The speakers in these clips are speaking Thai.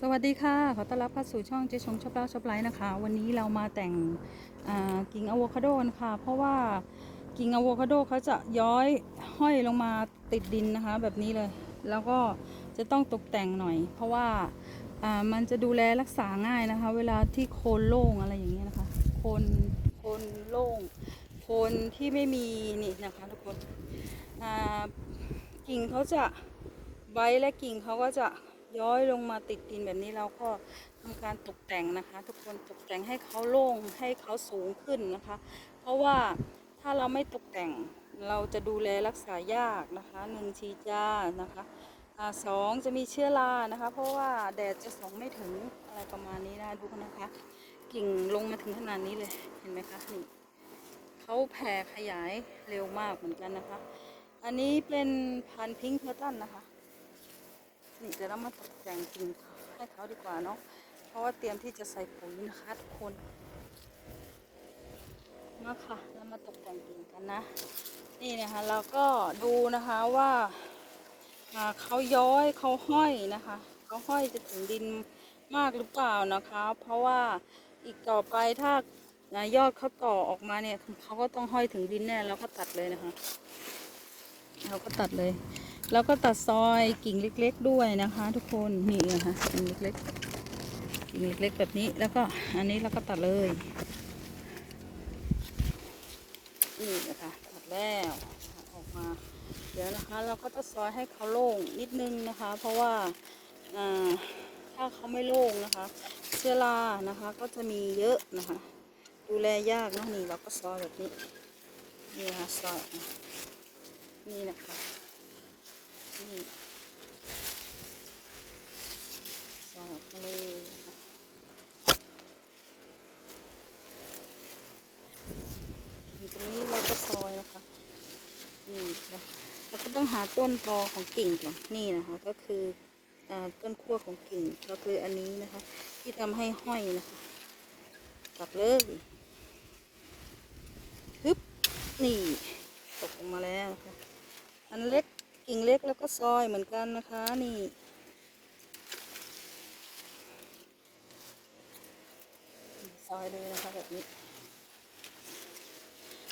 สวัสดีค่ะ ขอต้อนรับเข้าสู่ช่องเจชงชอบเล่าชอบไลฟ์นะคะ วันนี้เรามาแต่งกิ่งอะโวคาโดนะคะเพราะว่ากิ่งอะโวคาโดเขาจะย้อยห้อยลงมาติดดินนะคะ แบบนี้เลย แล้วก็จะต้องตกแต่งหน่อย เพราะว่ามันจะดูแลรักษาง่ายนะคะ เวลาที่โคนโล่งอะไรอย่างเงี้ยนะคะ โคนโคนโล่ง โคนที่ไม่มีนี่นะคะทุกคนกิ่งเขาจะใบและกิ่งเขาก็จะ ย้อยลงมาติดดินแบบนี้เราก็ทำการตกแต่งนะคะ ทุกคนตกแต่งให้เขาโล่งให้เขาสูงขึ้นนะคะ เพราะว่าถ้าเราไม่ตกแต่งเราจะดูแลรักษายากนะคะหนึ่งฉีดยานะคะอ่าสองจะมีเชื้อรานะคะ เพราะว่าแดดจะส่องไม่ถึงอะไรประมาณนี้นะดูนะคะ กิ่งลงมาถึงขนาดนี้เลยเห็นไหมคะนี่เขาแผ่ขยายเร็วมากเหมือนกันนะคะ อันนี้เป็นพันธุ์พิงค์เพอร์ตันนะคะ นี่เดี๋ยวเรามาตกแต่งกิ่งให้เขาดีกว่าเนาะเพราะว่าเตรียมที่จะใส่ปุ๋ยนะคะทุกคนมาค่ะเรามาตกแต่งกิ่งกันนะ นี่นะคะเราก็ดูนะคะว่าเขาย้อยเขาห้อยนะคะเขาห้อยจะถึงดินมากหรือเปล่านะคะ เพราะว่าอีกต่อไปถ้าอ่ายอดเขาต่อออกมาเนี่ยเขาก็ต้องห้อยถึงดินแน่เราก็ตัดเลยนะคะ เราก็ตัดเลย แล้วก็ตัดซอยกิ่งเล็ก ๆ ด้วยนะคะ ทุกคนนี่นะคะกิ่งเล็กๆกิ่งเล็กๆแบบนี้แล้วก็อันนี้เราก็ตัดเลยนี่นะคะตัดแล้วออกมาเดี๋ยวนะคะ เราก็จะซอยให้เขาโล่งนิดนึงนะคะ เพราะว่าถ้าเขาไม่โล่งนะคะ เชื้อรานะคะ ก็จะมีเยอะนะคะ ดูแลยากนอะนี่เราก็ซอยแบบนี้นี่นะคะซอยนี่นะคะ นี่สอดเลยนะคะตรงนี้เราก็ซอยนะคะนี่นะเราก็ต้องหาต้นตอของกิ่งก่อนนี่นะคะ ก็คืออต้นขั้วของกิ่งก็คืออันนี้นะคะ ที่ทำให้ห้อยนะคะตัดเลยฮึบนี่ตกลงมาแล้วนะคะอันเล็ก กิ่งเล็กแล้วก็ซอยเหมือนกันนะคะนี่ซอยเลยนะคะแบบนี้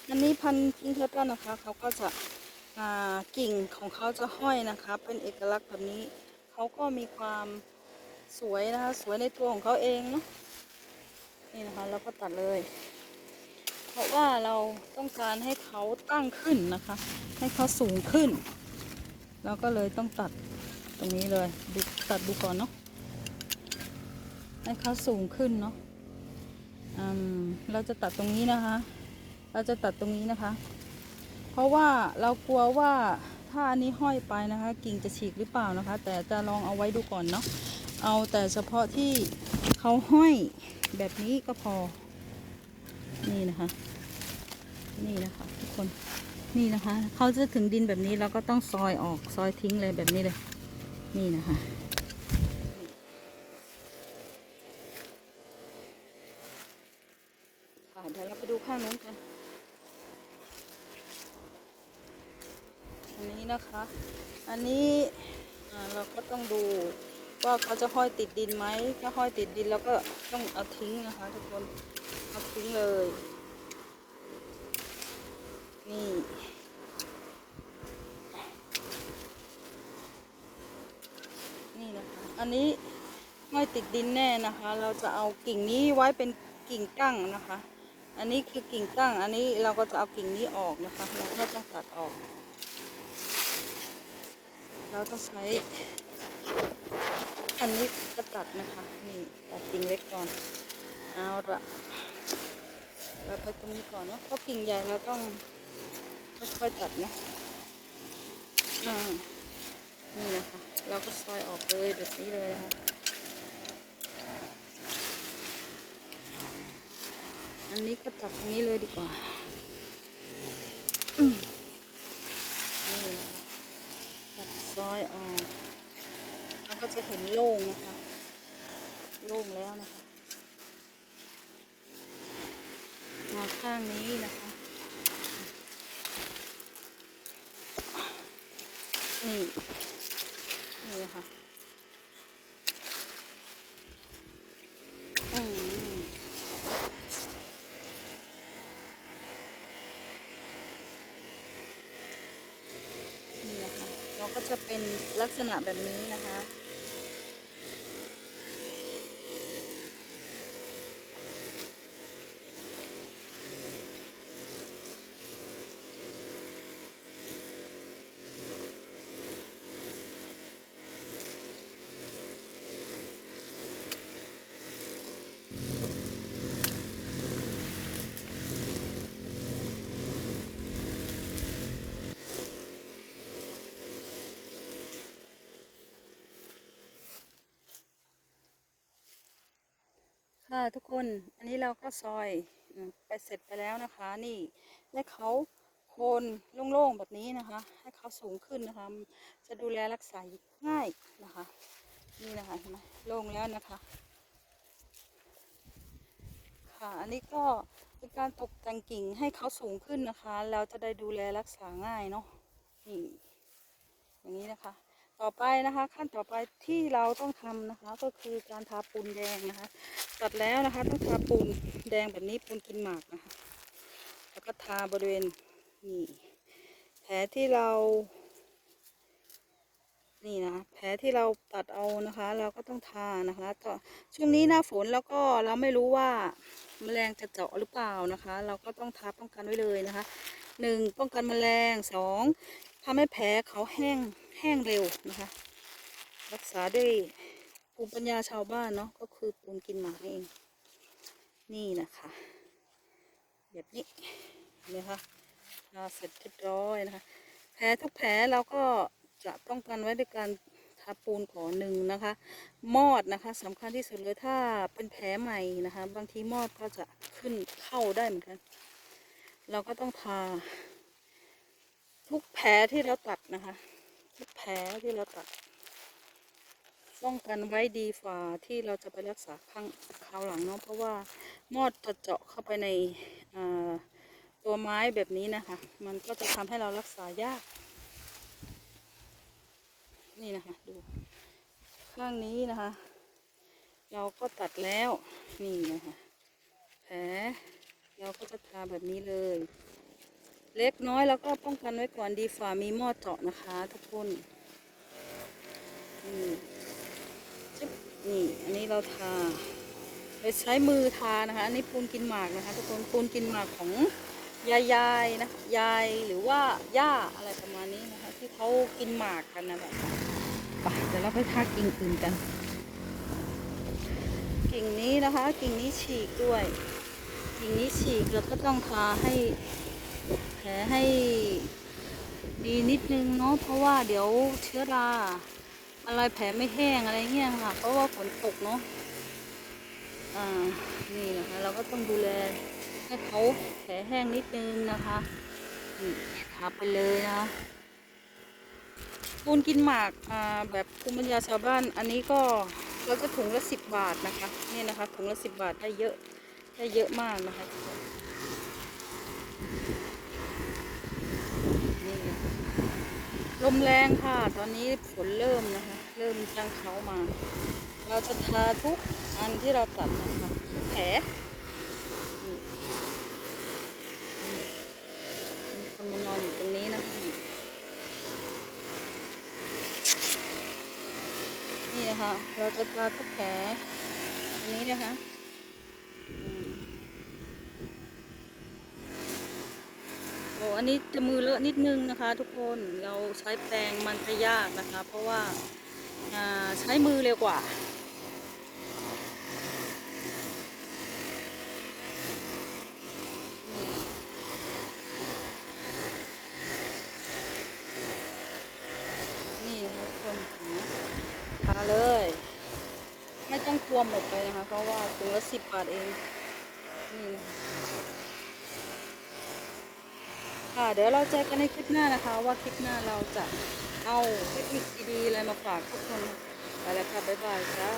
อันนี้พันธุ์พิงเทอร์ตันนะคะเขาก็จะกิ่งของเขาจะห้อยนะคะ เป็นเอกลักษณ์แบบนี้เขาก็มีความสวยนะคะ สวยในตัวของเขาเองเนาะนี่นะคะเราก็ตัดเลย เพราะว่าเราต้องการให้เขาตั้งขึ้นนะคะ ให้เขาสูงขึ้น เราก็เลยต้องตัดตรงนี้เลยดูตัดดูก่อนเนาะให้เขาสูงขึ้นเนาะอืมเราจะตัดตรงนี้นะคะ เราจะตัดตรงนี้นะคะ เพราะว่าเรากลัวว่าถ้าอันนี้ห้อยไปนะคะ กิ่งจะฉีกหรือเปล่านะคะ แต่จะลองเอาไว้ดูก่อนเนาะเอาแต่เฉพาะที่เขาห้อยแบบนี้ก็พอ นี่นะคะ นี่นะคะทุกคน นี่นะคะเขาจะถึงดินแบบนี้เราก็ต้องซอยออกซอยทิ้งเลยแบบนี้เลย นี่นะคะเดี๋ยวเราไปดูข้างนู้นกันอันนี้นะคะ อันนี้เราก็ต้องดูว่าเขาจะห้อยติดดินไหมถ้าห้อยติดดินเราก็ต้องเอาทิ้งนะคะทุกคนเอาทิ้งเลย นี่นี่นะคะ อันนี้ไม่ติดดินแน่นะคะ เราจะเอากิ่งนี้ไว้เป็นกิ่งกั้งนะคะ อันนี้คือกิ่งกั้งอันนี้เราก็จะเอากิ่งนี้ออกนะคะ เราก็ต้องตัดออก เราต้องใช้ อันนี้ก็ตัดนะคะ นี่ตัดกิ่งเล็กก่อน เอาละเราไปตรงนี้ก่อนเนาะเพราะกิ่งใหญ่เราต้อง ค่อยๆตัดนะอ่านี่นะคะเราก็ซอยออกเลยแบบนี้เลยนะคะอันนี้ก็ตัดตรงนี้เลยดีกว่าอืมนี่ตัดซอยออกเราก็จะเห็นโล่งนะคะ โล่งแล้วนะคะมาข้างนี้นะคะ นี่นี่ค่ะอืมนี่นะคะเราก็จะเป็นลักษณะแบบนี้นะคะ ค่ะทุกคนอันนี้เราก็ซอยไปเสร็จไปแล้วนะคะนี่ให้เขาโคนโล่งๆแบบนี้นะคะ ให้เขาสูงขึ้นนะคะ จะดูแลรักษาง่ายนะคะ นี่นะคะเห็นไหมโล่งแล้วนะคะค่ะอันนี้ก็เป็นการตกแต่งกิ่งให้เขาสูงขึ้นนะคะ เราจะได้ดูแลรักษาง่ายเนาะนี่อย่างนี้นะคะ ต่อไปนะคะ ขั้นต่อไปที่เราต้องทำนะคะ ก็คือการทาปูนแดงนะคะ ตัดแล้วนะคะ ต้องทาปูนแดงแบบนี้ปูนกินหมากนะคะ แล้วก็ทาบริเวณนี่แผลที่เรา นี่นะแผลที่เราตัดเอานะคะ เราก็ต้องทานะคะต่อช่วงนี้หน้าฝนแล้วก็เราไม่รู้ว่าแมลงจะเจาะหรือเปล่านะคะ เราก็ต้องทาป้องกันไว้เลยนะคะหนึ่งป้องกันแมลงสอง ทำให้แผลเขาแห้งแห้งเร็วนะคะ รักษาด้วยภูมิปัญญาชาวบ้านเนาะก็คือปูนกินหมาเอง นี่นะคะ แบบนี้เห็นะคะทาเสร็จเรียบร้อยนะคะ แผลทุกแผลเราก็จะป้องกันไว้ด้วยการทาปูนก่อนหนึ่งนะคะ มอดนะคะสำคัญที่สุดเลยถ้าเป็นแผลใหม่นะคะ บางทีมอดก็จะขึ้นเข้าได้เหมือนกัน เราก็ต้องทา ทุกแผลที่เราตัดนะคะทุกแผลที่เราตัดป้องกันไว้ดีฝ่าที่เราจะไปรักษาข้างคราวหลังเนาะเพราะว่ามอดจะเจาะเข้าไปในตัวไม้แบบนี้นะคะ มันก็จะทำให้เรารักษายาก นี่นะคะดู ข้างนี้นะคะ เราก็ตัดแล้วนี่นะคะแผลเราก็จะทาแบบนี้เลย เล็กน้อยแล้วก็ป้องกันไว้ก่อนดีฝ่ามีหม้อเจาะนะคะทุกคนนี่จึ๊บนี่อันนี้เราทาเราใช้มือทานะคะ อันนี้ปูนกินหมากนะคะทุกคนปูนกินหมากของยายยายนะยายหรือว่าย่าอะไรประมาณนี้นะคะ ที่เขากินหมากกันนะแบบไปเดี๋ยวเราไปทากิ่งอื่นกัน กิ่งนี้นะคะ กิ่งนี้ฉีกด้วย กิ่งนี้ฉีกแล้วก็ต้องทาให้ แผลให้ดีนิดนึงเนาะเพราะว่าเดี๋ยวเชื้อราอะไรแผลไม่แห้งอะไรเงี้ยค่ะ เพราะว่าฝนตกเนาะอ่านี่นะคะเราก็ต้องดูแลให้เขาแผลแห้งนิดนึงนะคะนี่ทาไปเลยนะปูนกินหมากอ่าแบบภูมิปัญญาชาวบ้าน อันนี้ก็เราจะถุงละสิบบาทนะคะนี่นะคะถุงละสิบบาทได้เยอะได้เยอะมากนะคะทุกคน นี่นะคะ ลมแรงค่ะ ตอนนี้ฝนเริ่มนะคะ เริ่มจังเขามา เราจะทาทุกอันที่เราตัดนะคะแผลมีคนมานอนอยู่ตรงนี้นะคะนี่นะคะเราจะทาทุกแผลอันนี้นะคะ อันนี้จะมือเลอะนิดนึงนะคะ ทุกคนเราใช้แปรงมันจะยากนะคะ เพราะว่าใช้มือเร็วกว่านี่ทุกคนทาเลย ไม่ต้องกลัวหมดเลยนะคะ เพราะว่าถุงละสิบบาทเอง นี่นะคะ ค่ะ เดี๋ยวเราเจอกันในคลิปหน้านะคะ ว่าคลิปหน้าเราจะเอาเทคนิคดีๆอะไรมาฝากทุกคนไปแล้วค่ะบ๊ายบายจ้า